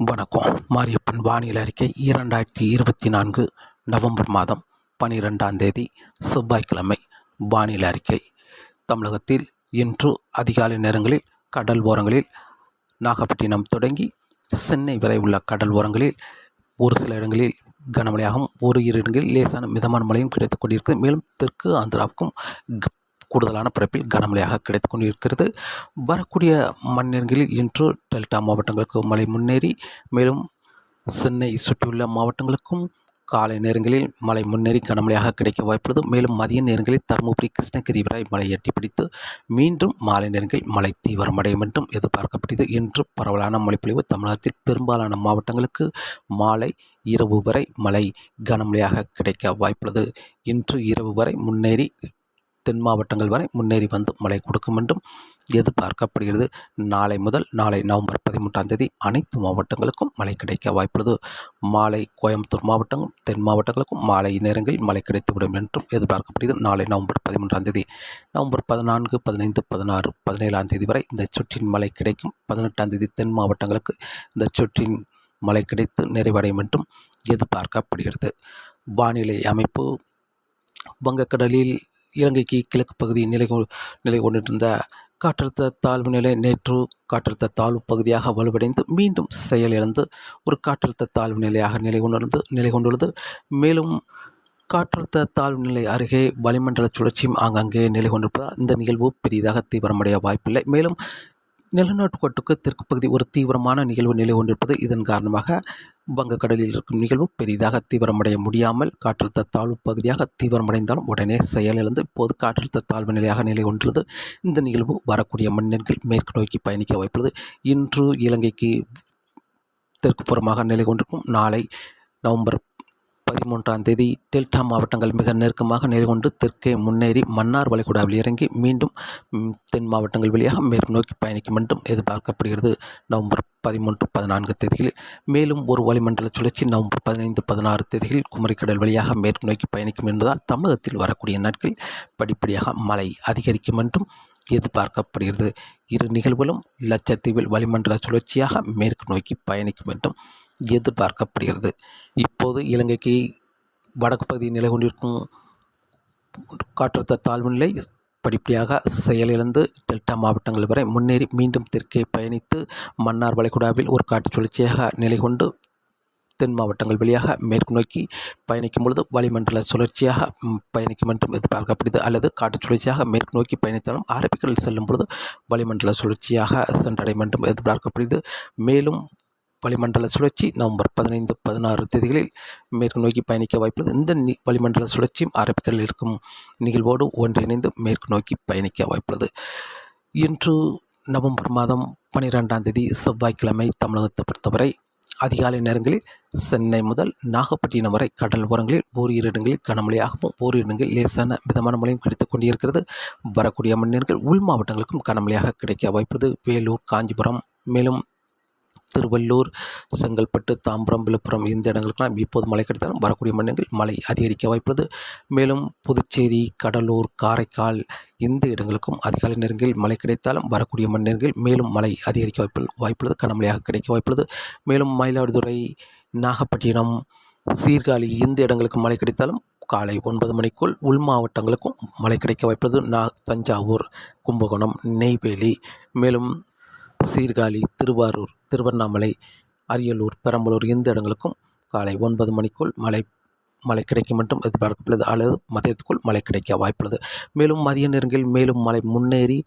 வணக்கம். மாரியப்பன் வானிலை அறிக்கை இரண்டாயிரத்தி இருபத்தி நான்கு நவம்பர் மாதம் பனிரெண்டாம் தேதி செவ்வாய்க்கிழமை. வானிலை அறிக்கை. தமிழகத்தில் இன்று அதிகாலை நேரங்களில் கடல் ஓரங்களில் நாகப்பட்டினம் தொடங்கி சென்னை வரை உள்ள கடல் ஓரங்களில் ஒரு சில இடங்களில் கனமழையாகவும் ஒரு இரு இடங்களில் லேசான மிதமான மழையும் கிடைத்துக் கொண்டிருக்கிறது. மேலும் தெற்கு ஆந்திராவுக்கும் க- கூடுதலான பரப்பில் கனமழையாக கிடைத்துக் கொண்டிருக்கிறது வரக்கூடிய மணிநேரங்களில் இன்று டெல்டா மாவட்டங்களுக்கு மழை முன்னேறி மேலும் சென்னை சுற்றியுள்ள மாவட்டங்களுக்கும் காலை நேரங்களில் மழை முன்னேறி கனமழையாக கிடைக்க வாய்ப்புள்ளது. மேலும் மதிய நேரங்களில் தருமபுரி கிருஷ்ணகிரி வரை மழை எட்டி பிடித்து மீண்டும் மாலை நேரங்களில் மழை தீவிரமடையும் என்றும் எதிர்பார்க்கப்பட்டது. இன்று பரவலான மழைப்பொழிவு தமிழகத்தில் பெரும்பாலான மாவட்டங்களுக்கு மாலை இரவு வரை மழை கனமழையாக கிடைக்க வாய்ப்புள்ளது. இன்று இரவு வரை முன்னேறி தென் மாவட்டங்கள் வரை முன்னேறி வந்து மழை கொடுக்கும் என்றும் எதிர்பார்க்கப்படுகிறது. நாளை முதல் நாளை நவம்பர் பதிமூன்றாம் தேதி அனைத்து மாவட்டங்களுக்கும் மழை கிடைக்க வாய்ப்புள்ளது. மாலை கோயம்புத்தூர் மாவட்டங்களும் தென் மாவட்டங்களுக்கும் மாலை நேரங்களில் மழை கிடைத்துவிடும் என்றும் எதிர்பார்க்கப்படுகிறது. நாளை நவம்பர் பதிமூன்றாம் தேதி நவம்பர் பதினான்கு பதினைந்து பதினாறு பதினேழாம் தேதி வரை இந்த சுற்றின் மழை கிடைக்கும். பதினெட்டாம் தேதி தென் மாவட்டங்களுக்கு இந்த சுற்றின் மழை கிடைத்து நிறைவடையும் என்றும் எதிர்பார்க்கப்படுகிறது. வானிலை அமைப்பு வங்கக்கடலில் இலங்கைக்கு கிழக்கு பகுதி நிலை கொ- நிலை கொண்டிருந்த காற்றழுத்த தாழ்வு நிலை நேற்று காற்றழுத்த தாழ்வு பகுதியாக வலுவடைந்து மீண்டும் செயலிழந்து ஒரு காற்றழுத்த தாழ்வு நிலையாக நிலை கொண்டிருந்து நிலை கொண்டுள்ளது. மேலும் காற்றழுத்த தாழ்வு நிலை அருகே வளிமண்டல சுழற்சியும் ஆங்காங்கே நிலை கொண்டிருப்பதால் இந்த நிகழ்வு பெரிதாக தீவிரமடைய வாய்ப்பில்லை. மேலும் நிலநடுக்கோட்டுக்கு தெற்கு பகுதி ஒரு தீவிரமான நிகழ்வு நிலை கொண்டிருப்பது இதன் காரணமாக வங்கக்கடலில் இருக்கும் நிகழ்வு பெரிதாக தீவிரமடைய முடியாமல் காற்றழுத்த தாழ்வு பகுதியாக தீவிரமடைந்தாலும் உடனே செயலிழந்து இப்போது காற்றழுத்த தாழ்வு நிலையாக நிலை கொண்டுள்ளது. இந்த நிகழ்வு வரக்கூடிய மணிநேரங்கள் மேற்கு நோக்கி பயணிக்க வாய்ப்புள்ளது. இன்று இலங்கைக்கு தெற்கு புறமாக நிலை கொண்டிருக்கும் நாளை நவம்பர் பதிமூன்றாம் தேதி டெல்டா மாவட்டங்கள் மிக நெருக்கமாக நிலை கொண்டு தெற்கே முன்னேறி மன்னார் வளைகுடாவில் இறங்கி மீண்டும் தென் மாவட்டங்கள் வழியாக மேற்கு நோக்கி பயணிக்கும் என்றும் எதிர்பார்க்கப்படுகிறது. நவம்பர் பதிமூன்று பதினான்கு தேதிகளில் மேலும் ஒரு வளிமண்டல சுழற்சி நவம்பர் பதினைந்து பதினாறு தேதிகளில் குமரிக்கடல் வழியாக மேற்கு நோக்கி பயணிக்கும் என்பதால் தமிழகத்தில் வரக்கூடிய நாட்களில் படிப்படியாக மழை அதிகரிக்கும் என்றும் எதிர்பார்க்கப்படுகிறது. இரு நிகழ்வுகளும் லட்சத்தீவில் வளிமண்டல சுழற்சியாக மேற்கு நோக்கி பயணிக்கும் என்றும் எதிர்பார்க்கப்படுகிறது. இப்போது இலங்கைக்கு வடக்கு பகுதியில் நிலை கொண்டிருக்கும் காற்றழுத்த தாழ்வு நிலை படிப்படியாக செயலிழந்து டெல்டா மாவட்டங்கள் வரை முன்னேறி மீண்டும் தெற்கே பயணித்து மன்னார் வளைகுடாவில் ஒரு காட்டு சுழற்சியாக நிலை கொண்டு தென் மாவட்டங்கள் வழியாக மேற்கு நோக்கி பயணிக்கும் பொழுது வளிமண்டல சுழற்சியாக பயணிக்கும் என்றும் எதிர்பார்க்கப்படுகிறது. அல்லது காற்று சுழற்சியாக மேற்கு நோக்கி பயணித்தாலும் அரபிக்கடல் செல்லும் பொழுது வளிமண்டல சுழற்சியாக சென்றடையும் என்றும் எதிர்பார்க்கப்படுகிறது. மேலும் வளிமண்டல சுழற்சி நவம்பர் பதினைந்து பதினாறு தேதிகளில் மேற்கு நோக்கி பயணிக்க வாய்ப்புள்ளது. இந்த வளிமண்டல சுழற்சியும் அரபிக்கடலில் இருக்கும் நிகழ்வோடு ஒன்றிணைந்து மேற்கு நோக்கி பயணிக்க வாய்ப்புள்ளது. இன்று நவம்பர் மாதம் பனிரெண்டாம் தேதி செவ்வாய்க்கிழமை தமிழகத்தை பொறுத்தவரை அதிகாலை நேரங்களில் சென்னை முதல் நாகப்பட்டினம் வரை கடல் ஓரங்களில் ஓரிரு இடங்களில் கனமழையாகவும் ஓரிரு இடங்களில் லேசான மிதமான மழையும் கிடைத்துக் கொண்டிருக்கிறது. வரக்கூடிய மணிநேரங்கள் உள் மாவட்டங்களுக்கும் கனமழையாக கிடைக்க வாய்ப்பது வேலூர் காஞ்சிபுரம் மேலும் திருவள்ளூர் செங்கல்பட்டு தாம்பரம் விழுப்புரம் இந்த இடங்களுக்கெல்லாம் இப்போது மழை கிடைத்தாலும் வரக்கூடிய மண்ணங்கள் மழை அதிகரிக்க வாய்ப்புள்ளது. மேலும் புதுச்சேரி கடலூர் காரைக்கால் இந்த இடங்களுக்கும் அதிகாலை நேரங்களில் மழை கிடைத்தாலும் வரக்கூடிய மணிநேரங்கள் மேலும் மழை அதிகரிக்க வாய்ப்பு வாய்ப்புள்ளது. கனமழையாக கிடைக்க வாய்ப்புள்ளது. மேலும் மயிலாடுதுறை நாகப்பட்டினம் சீர்காழி இந்த இடங்களுக்கு மழை கிடைத்தாலும் காலை ஒன்பது மணிக்குள் உள் மாவட்டங்களுக்கும் மழை கிடைக்க வாய்ப்புள்ளது. நா தஞ்சாவூர் கும்பகோணம் நெய்வேலி மேலும் சீர்காழி திருவாரூர் திருவண்ணாமலை அரியலூர் பெரம்பலூர் இந்த இடங்களுக்கும் காலை ஒன்பது மணிக்குள் மழை மழை கிடைக்கும் என்றும் எதிர்பார்க்கப்பட்டது அல்லது மதியத்துக்குள் மழை கிடைக்க வாய்ப்புள்ளது. மேலும் மதிய நேரங்களில் மேலும் மழை முன்னேறி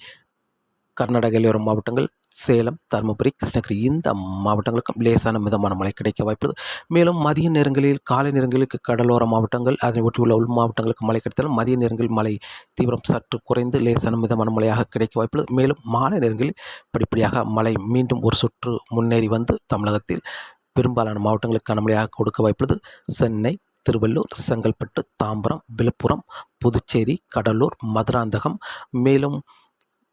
கர்நாடக எல்லையோர மாவட்டங்கள் சேலம் தருமபுரி கிருஷ்ணகிரி இந்த மாவட்டங்களுக்கும் லேசான மிதமான மழை கிடைக்க வாய்ப்புள்ளது. மேலும் மதிய நேரங்களில் காலை நேரங்களுக்கு கடலோர மாவட்டங்கள் அதனை ஒட்டியுள்ள உள் மாவட்டங்களுக்கு மழை கிடைத்தாலும் மதிய நேரங்களில் மழை தீவிரம் சற்று குறைந்து லேசான மிதமான மழையாக கிடைக்க வாய்ப்புள்ளது. மேலும் மாலை நேரங்களில் படிப்படியாக மழை மீண்டும் ஒரு சுற்று முன்னேறி வந்து தமிழகத்தில் பெரும்பாலான மாவட்டங்களுக்கு கனமழையாக கொடுக்க வாய்ப்புள்ளது. சென்னை திருவள்ளூர் செங்கல்பட்டு தாம்பரம் விழுப்புரம் புதுச்சேரி கடலூர் மதுராந்தகம் மேலும்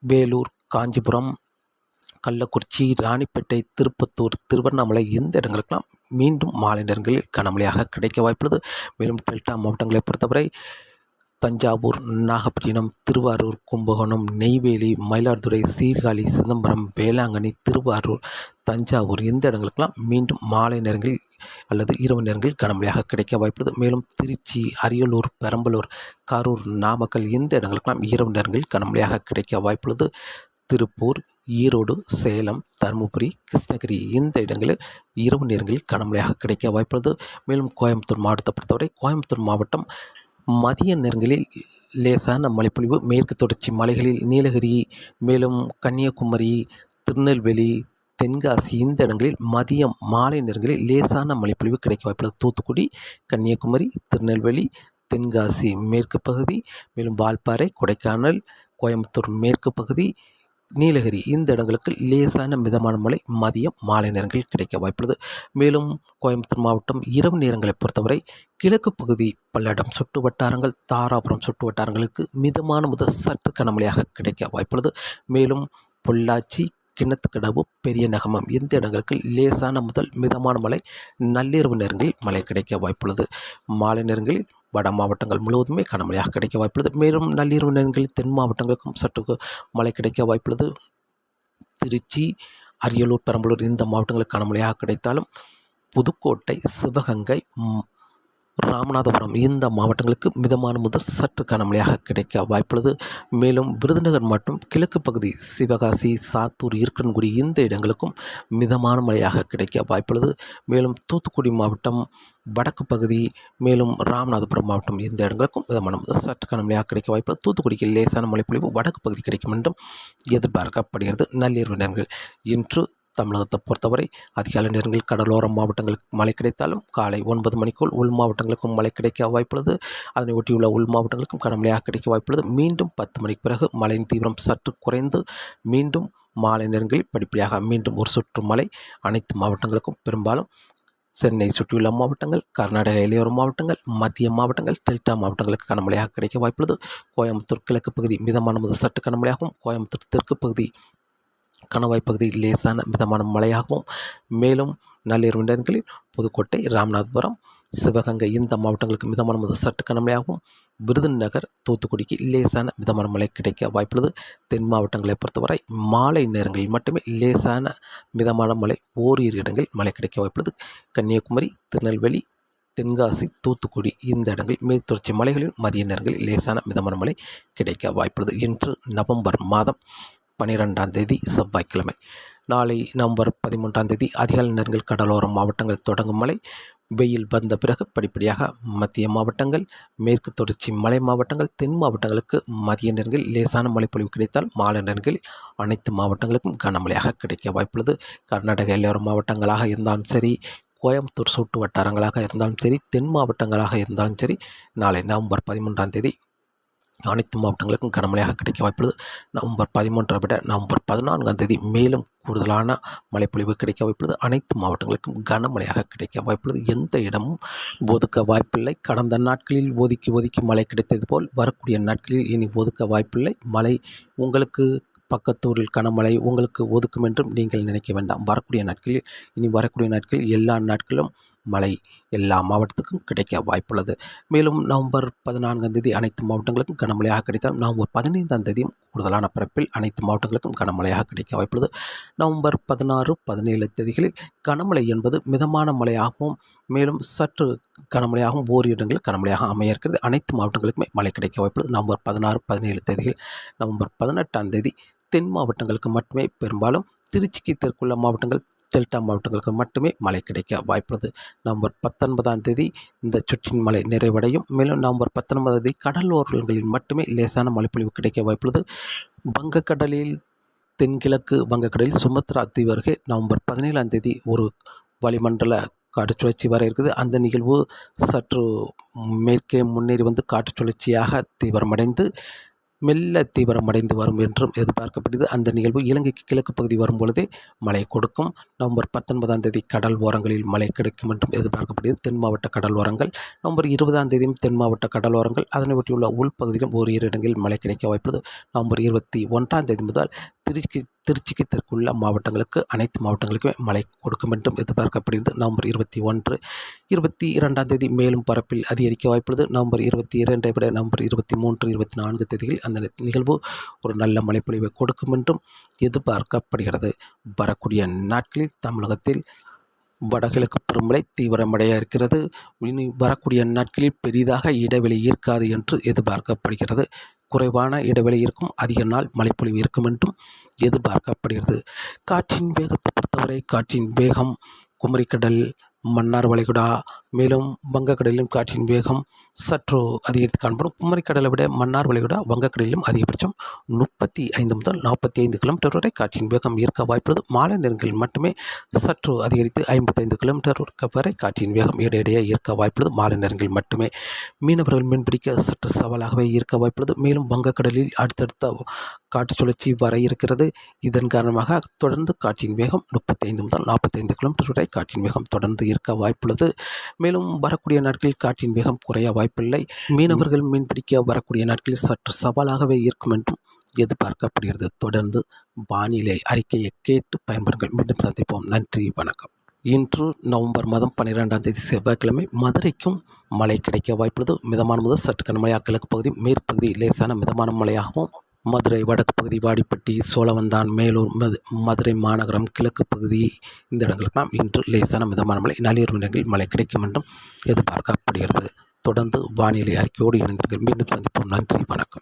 வேலூர் காஞ்சிபுரம் கள்ளக்குறிச்சி ராணிப்பேட்டை திருப்பத்தூர் திருவண்ணாமலை இந்த இடங்களுக்கெல்லாம் மீண்டும் மாலை நேரங்களில் கனமழையாக கிடைக்க வாய்ப்புள்ளது. மேலும் டெல்டா மாவட்டங்களை பொறுத்தவரை தஞ்சாவூர் நாகப்பட்டினம் திருவாரூர் கும்பகோணம் நெய்வேலி மயிலாடுதுறை சீர்காழி சிதம்பரம் வேளாங்கண்ணி திருவாரூர் தஞ்சாவூர் இந்த இடங்களுக்கெல்லாம் மீண்டும் மாலை நேரங்களில் அல்லது இரவு நேரங்களில் கனமழையாக கிடைக்க வாய்ப்புள்ளது. மேலும் திருச்சி அரியலூர் பெரம்பலூர் கரூர் நாமக்கல் இந்த இடங்களுக்கெல்லாம் இரவு நேரங்களில் கனமழையாக கிடைக்க வாய்ப்புள்ளது. திருப்பூர் ஈரோடு சேலம் தருமபுரி கிருஷ்ணகிரி இந்த இடங்களில் இரவு நேரங்களில் கனமழையாக கிடைக்க வாய்ப்புள்ளது. மேலும் கோயம்புத்தூர் மாவட்டத்தை பொறுத்தவரை கோயம்புத்தூர் மாவட்டம் மதிய நேரங்களில் லேசான மழைப்பொழிவு மேற்கு தொடர்ச்சி மலைகளில் நீலகிரி மேலும் கன்னியாகுமரி திருநெல்வேலி தென்காசி இந்த இடங்களில் மதியம் மாலை நேரங்களில் லேசான மழைப்பொழிவு கிடைக்க வாய்ப்புள்ளது. தூத்துக்குடி கன்னியாகுமரி திருநெல்வேலி தென்காசி மேற்கு பகுதி மேலும் வால்பாறை கொடைக்கானல் கோயம்புத்தூர் மேற்கு பகுதி நீலகிரி. இந்த இடங்களுக்கு லேசான மிதமான மழை மதியம் மாலை நேரங்களில் கிடைக்க வாய்ப்புள்ளது. மேலும் கோயம்புத்தூர் மாவட்டம் இரவு நேரங்களை பொறுத்தவரை கிழக்கு பகுதி பல்லடம் சுற்று வட்டாரங்கள் தாராபுரம் சுற்று வட்டாரங்களுக்கு மிதமான முதல் சற்று கனமழையாக கிடைக்க வாய்ப்புள்ளது. மேலும் பொள்ளாச்சி கிணத்துக்கடவு பெரிய நகமம் இந்த இடங்களுக்கு லேசான முதல் மிதமான மழை நள்ளிரவு நேரங்களில் மழை கிடைக்க வாய்ப்புள்ளது. மாலை நேரங்களில் வட மாவட்டங்கள் முழுவதுமே கனமழையாக கிடைக்க வாய்ப்புள்ளது. மேலும் நள்ளிரவு நேரங்களில் தென் மாவட்டங்களுக்கும் சற்று மழை கிடைக்க வாய்ப்புள்ளது. திருச்சி அரியலூர் பெரம்பலூர் இந்த மாவட்டங்களுக்கு கனமழையாக கிடைத்தாலும் புதுக்கோட்டை சிவகங்கை ராமநாதபுரம் இந்த மாவட்டங்களுக்கு மிதமான முதல் சற்று கனமழையாக கிடைக்க வாய்ப்புள்ளது. மேலும் விருதுநகர் மற்றும் கிழக்கு பகுதி சிவகாசி சாத்தூர் இருக்கன்குடி இந்த இடங்களுக்கும் மிதமான மழையாக கிடைக்க வாய்ப்புள்ளது. மேலும் தூத்துக்குடி மாவட்டம் வடக்கு பகுதி மேலும் ராமநாதபுரம் மாவட்டம் இந்த இடங்களுக்கும் மிதமான முதல் சற்று கனமழையாக கிடைக்க வாய்ப்புள்ளது. தூத்துக்குடிக்கு லேசான மழைப்பொழிவு வடக்கு பகுதி கிடைக்கும் என்றும் எதிர்பார்க்கப்படுகிறது. நள்ளிரவு நேரங்கள் இன்று தமிழகத்தை பொறுத்தவரை அதிகாலை நேரங்களில் கடலோர மாவட்டங்களுக்கு மழை கிடைத்தாலும் காலை ஒன்பது மணிக்குள் உள் மாவட்டங்களுக்கும் மழை கிடைக்க வாய்ப்புள்ளது. அதனை ஒட்டியுள்ள உள் மாவட்டங்களுக்கும் கனமழையாக கிடைக்க வாய்ப்புள்ளது. மீண்டும் பத்து மணிக்கு பிறகு மழையின் தீவிரம் சற்று குறைந்து மீண்டும் மாலை நேரங்களில் படிப்படியாக மீண்டும் ஒரு சுற்று மழை அனைத்து மாவட்டங்களுக்கும். பெரும்பாலும் சென்னை சுற்றியுள்ள மாவட்டங்கள் கர்நாடக இளையோர மாவட்டங்கள் மத்திய மாவட்டங்கள் டெல்டா மாவட்டங்களுக்கு கனமழையாக கிடைக்க வாய்ப்புள்ளது. கோயம்புத்தூர் கிழக்கு பகுதி மிதமான முதல் சற்று கனமழையாகவும் கோயம்புத்தூர் தெற்கு பகுதி கணவாய் பகுதியில் லேசான மிதமான மழையாகவும் மேலும் நள்ளிரவு நேரங்களில் புதுக்கோட்டை ராமநாதபுரம் சிவகங்கை இந்த மாவட்டங்களுக்கு மிதமான முதல் சற்று கனமழையாகவும் விருதுநகர் தூத்துக்குடிக்கு லேசான மிதமான மழை கிடைக்க வாய்ப்புள்ளது. தென் மாவட்டங்களை பொறுத்தவரை மாலை நேரங்களில் மட்டுமே லேசான மிதமான மழை ஓரிரு இடங்களில் மழை கிடைக்க வாய்ப்புள்ளது. கன்னியாகுமரி திருநெல்வேலி தென்காசி தூத்துக்குடி இந்த இடங்களில் மேற்தொடர்ச்சி மலைகளில் மதிய நேரங்களில் லேசான மிதமான மழை கிடைக்க வாய்ப்புள்ளது. இன்று நவம்பர் மாதம் பன்னிரெண்டாம் தேதி செவ்வாய்க்கிழமை. நாளை நவம்பர் பதிமூன்றாம் தேதி அதிகாலை நேரங்கள் கடலோர மாவட்டங்கள் தொடங்கும் மழை. வெயில் வந்த பிறகு படிப்படியாக மத்திய மாவட்டங்கள் மேற்கு தொடர்ச்சி மலை மாவட்டங்கள் தென் மாவட்டங்களுக்கு மதிய நேரங்களில் லேசான மழைப்பொழிவு கிடைத்தால் மாலை நேரங்களில் அனைத்து மாவட்டங்களுக்கும் கனமழையாக கிடைக்க வாய்ப்புள்ளது. கர்நாடக எல்லோரும் மாவட்டங்களாக இருந்தாலும் சரி கோயம்புத்தூர் சுட்டு வட்டாரங்களாக இருந்தாலும் சரி தென் மாவட்டங்களாக இருந்தாலும் சரி நாளை நவம்பர் பதிமூன்றாம் தேதி அனைத்து மாவட்டங்களுக்கும் கனமழையாக கிடைக்க வாய்ப்புள்ளது. நவம்பர் பதிமூன்றை விட நவம்பர் பதினான்காம் தேதி மேலும் கூடுதலான மழைப்பொழிவு கிடைக்க வாய்ப்புள்ளது. அனைத்து மாவட்டங்களுக்கும் கனமழையாக கிடைக்க வாய்ப்புள்ளது. எந்த இடமும் ஒதுக்க வாய்ப்பில்லை. கடந்த நாட்களில் ஒதுக்கி ஒதுக்கி மழை கிடைத்தது போல் வரக்கூடிய நாட்களில் இனி ஒதுக்க வாய்ப்பில்லை. மழை உங்களுக்கு பக்கத்தூரில் கனமழை உங்களுக்கு ஒதுக்கும் என்றும் நீங்கள் நினைக்க வேண்டாம். வரக்கூடிய நாட்களில் இனி வரக்கூடிய நாட்களில் எல்லா நாட்களும் மழை எல்லா மாவட்டத்துக்கும் கிடைக்க வாய்ப்புள்ளது. மேலும் நவம்பர் பதினான்காம் தேதி அனைத்து மாவட்டங்களுக்கும் கனமழையாக கிடைத்தால் நவம்பர் பதினைந்தாம் தேதியும் கூடுதலான பரப்பில் அனைத்து மாவட்டங்களுக்கும் கனமழையாக கிடைக்க வாய்ப்புள்ளது. நவம்பர் பதினாறு பதினேழு தேதிகளில் கனமழை என்பது மிதமான மழையாகவும் மேலும் சற்று கனமழையாகவும் ஓரிரு இடங்களில் கனமழையாக அமைய இருக்கிறது. அனைத்து மாவட்டங்களுக்குமே மழை கிடைக்க வாய்ப்புள்ளது. நவம்பர் பதினாறு பதினேழு தேதிகள் நவம்பர் பதினெட்டாம் தேதி தென் மாவட்டங்களுக்கு மட்டுமே பெரும்பாலும் திருச்சிக்கு தெற்குள்ள மாவட்டங்கள் டெல்டா மாவட்டங்களுக்கு மட்டுமே மழை கிடைக்க வாய்ப்புள்ளது. நவம்பர் பத்தொன்பதாம் தேதி இந்த சுற்றின் மழை நிறைவடையும். மேலும் நவம்பர் பத்தொன்பதாம் தேதி கடலோரங்களில் மட்டுமே லேசான மழைப்பொழிவு கிடைக்க வாய்ப்புள்ளது. வங்கக்கடலில் தென்கிழக்கு வங்கக்கடலில் சுமத்ரா தீவு அருகே நவம்பர் பதினேழாம் தேதி ஒரு வளிமண்டல காற்று சுழற்சி வர இருக்குது. அந்த நிகழ்வு சற்று மேற்கே முன்னேறி வந்து காற்று சுழற்சியாக தீவிரமடைந்து மெல்ல தீவிரமடைந்து வரும் என்றும் எதிர்பார்க்கப்படுது அந்த நிகழ்வு இலங்கைக்கு கிழக்கு பகுதி வரும் பொழுதே மழை கொடுக்கும். நவம்பர் பத்தொன்பதாம் தேதி கடல் ஓரங்களில் மழை கிடைக்கும் என்றும் எதிர்பார்க்கப்படுகிறது. தென் மாவட்ட கடல் ஓரங்கள் நவம்பர் இருபதாம் தேதியும் தென் மாவட்ட கடல் ஓரங்கள் அதனை ஒட்டியுள்ள உள்பகுதியிலும் ஓரிரு இடங்களில் மழை கிடைக்க வாய்ப்புள்ளது. நவம்பர் இருபத்தி ஒன்றாம் தேதி முதல் திருச்சி திருச்சிக்கு தெற்குள்ள மாவட்டங்களுக்கு அனைத்து மாவட்டங்களுக்குமே மழை கொடுக்கும் என்றும் எதிர்பார்க்கப்படுகிறது. நவம்பர் இருபத்தி ஒன்று இருபத்தி இரண்டாம் தேதி மேலும் பரப்பில் அதிகரிக்க வாய்ப்புள்ளது. நவம்பர் இருபத்தி இரண்டை விட நவம்பர் இருபத்தி மூன்று இருபத்தி நான்கு தேதியில் அந்த நிகழ்வு ஒரு நல்ல மழைப்பொழிவை கொடுக்கும் என்றும் எதிர்பார்க்கப்படுகிறது. வரக்கூடிய நாட்களில் தமிழகத்தில் வடகிழக்கு பருவமழை தீவிரமடைய இருக்கிறது இனி வரக்கூடிய நாட்களில் பெரிதாக இடைவெளி இருக்காது என்று எதிர்பார்க்கப்படுகிறது. குறைவான இடைவெளி இருக்கும். அதிக நாள் மழைப்பொழிவு இருக்கும் என்றும் எதிர்பார்க்கப்படுகிறது. காற்றின் வேகத்தை பொறுத்தவரை காற்றின் வேகம் குமரிக்கடல் மன்னார் வளைகுடா மேலும் வங்கக்கடலிலும் காற்றின் வேகம் சற்று அதிகரித்து காணப்படும். குமரிக்கடலை விட மன்னார் விட வங்கக்கடலிலும் அதிகபட்சம் முப்பத்தி ஐந்து முதல் நாற்பத்தி ஐந்து கிலோமீட்டர் வரை காற்றின் வேகம் இருக்க வாய்ப்புள்ளது. மாலை நேரங்களில் மட்டுமே சற்று அதிகரித்து ஐம்பத்தைந்து கிலோமீட்டர் வரை காற்றின் வேகம் இடையிடையே இருக்க வாய்ப்புள்ளது. மாலை நேரங்களில் மட்டுமே மீனவர்கள் மீன்பிடிக்க சற்று சவாலாகவே இருக்க வாய்ப்புள்ளது. மேலும் வங்கக்கடலில் அடுத்தடுத்த காற்று சுழற்சி வர இருக்கிறது. இதன் காரணமாக தொடர்ந்து காற்றின் வேகம் முப்பத்தைந்து முதல் நாற்பத்தைந்து கிலோமீட்டர் வரை காற்றின் வேகம் தொடர்ந்து இருக்க வாய்ப்புள்ளது. மேலும் வரக்கூடிய நாட்களில் காற்றின் வேகம் குறைய வாய்ப்பில்லை. மீனவர்கள் மீன்பிடிக்க வரக்கூடிய நாட்களில் சற்று சவாலாகவே இருக்கும் என்றும் எதிர்பார்க்கப்படுகிறது. தொடர்ந்து வானிலை அறிக்கையை கேட்டு பயன்படுங்கள் மீண்டும் சந்திப்போம். நன்றி. வணக்கம். இன்று நவம்பர் மாதம் பன்னிரெண்டாம் தேதி செவ்வாய்க்கிழமை மதுரைக்கும் மழை கிடைக்க வாய்ப்புள்ளது. மிதமான முதல் சற்று கனமழையாக கிழக்கு பகுதி மேற்பகுதி லேசான மிதமான மழையாகவும் மதுரை வடக்கு பகுதி வாடிப்பட்டி சோழவந்தான் மேலூர் மது மதுரை மாநகரம் கிழக்கு பகுதி இந்த இடங்களுக்கெல்லாம் இன்று லேசான மிதமான மழை நள்ளிரவு நேரங்களில் மழை கிடைக்கும் என்றும் எதிர்பார்க்கப்படுகிறது. தொடர்ந்து வானிலை அறிக்கையோடு இணைந்திருக்கிறேன் மீண்டும் சந்திப்போம். நன்றி. வணக்கம்.